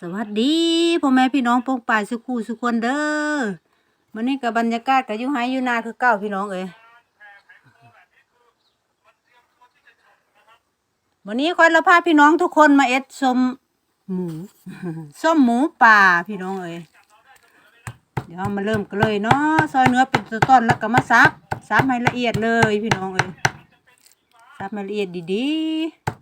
สวัสดีพ่อแม่พี่น้องปงป่ายสุขูสุขคนเด้อวันนี้กับบรรยากาศกับยุไฮอยู่นาคือเก้าพี่น้องเอ้ยวันนี้คอยเราพาพี่น้องทุกคนมาเอ็ดส้มหมูส้มหมูป่าพี่น้องเอ้ยเดี๋ยวมาเริ่มกันเลยเนาะซอยเนื้อเป็นต้นแล้วก็มาซับซับให้ละเอียดเลยพี่น้องเอ้ยซับให้ละเอียดดีๆ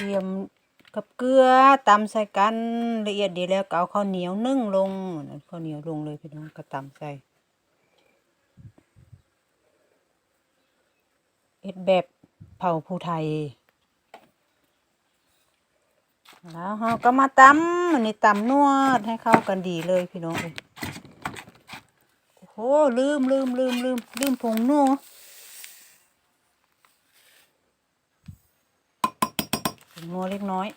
ทียมกับเกลือตำใส่กันละเอียดดีแล้วก็เอาข้าวเหนียวนึ่งลงข้าวเหนียวลงเลยพี่น้องก็ตำใส่เอ็ดแบบเผาผู้ไทย แล้วเราก็มาตำอันนี้ตำนวดให้เข้ากันดีเลยพี่น้องโอ้โหลืมลืมลืมลืมลืมผงนัว งนัวเล็กน้อย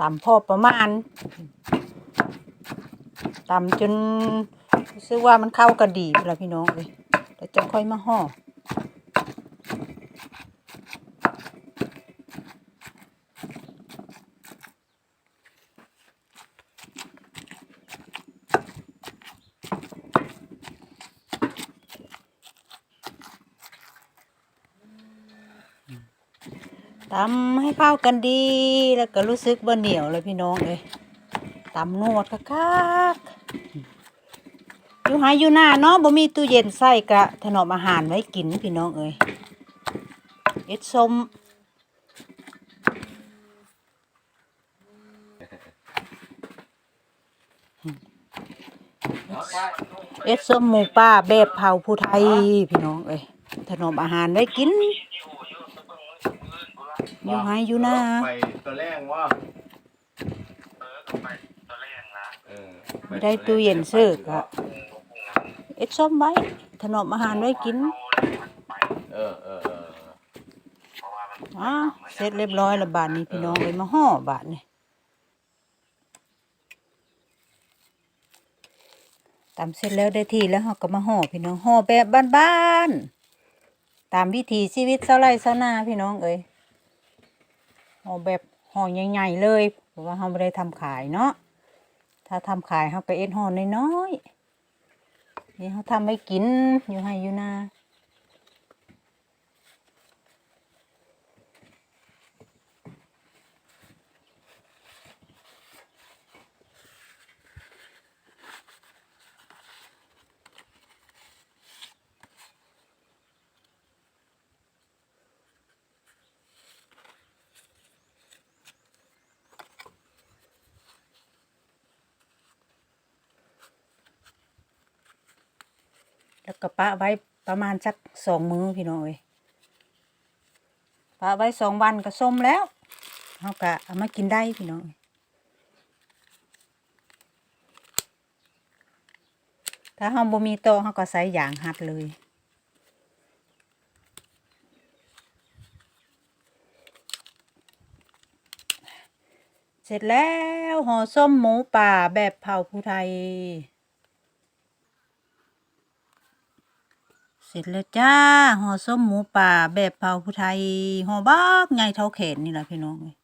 ตำพอประมาณตำจนรู้สึกว่ามันเข้ากันดีแล้วพี่น้องเลยแล้วจะค่อยมาห่อ ตำให้เข้ากันดี แล้วก็รู้สึกบ่เหนียวเลยพี่น้องเลยตำนวดคักๆอยู่หายอยู่หน้าเนาะบ่มีตู้เย็นใส่กะถนอมอาหารไว้กินพี่น้องเอ้ยเอ็ดส้มเอ็ดส้มหมูป่าแบบเผาผู้ไทยพี่น้องเอ้ยถนอมอาหารไว้กิน อยู่หายอยู่หน้าไปตัวแรกว่าเออต้องไปตอนแรกนะเออไม่ได้ตู้เย็นซื้อก็เอ็ดส้มไว้ถนอมอาหารไว้กิน เออเออเออเพราะว่ามันอ้าวเสร็จเรียบร้อยแล้วบาทนี้พี่น้องเลยมาห่อบาทนี่ตำเสร็จแล้วได้ที่แล้วเราก็มาห่อพี่น้องห่อแบบบ้านๆตามวิถีชีวิตเสาไร่เสานาพี่น้องเอ้ย ห่อแบบห่อใหญ่ๆเลยเพราะว่าเราไม่ได้ทำขายเนาะถ้าทำขายเราไปเอ็ดห่อน้อยๆนี่เขาทำไว้กินอยู่ให้อยู่นา แล้วก็ปะไว้ประมาณสักสองมื้อพี่น้องเอ้ยปะไว้สองวันก็ส้มแล้วเขาก็เอามากินได้พี่น้องเอ้ยถ้าเราบ่มีโต๊ะเขาก็ใส่ยางหัดเลยเสร็จแล้วห่อส้มหมูป่าแบบเผาภูไทย เสร็จแล้วจ้าห่อส้มหมูป่าแบบเผาผู้ไทยห่อบักไงเท่าแขนนี่แหละพี่น้องเอ้ย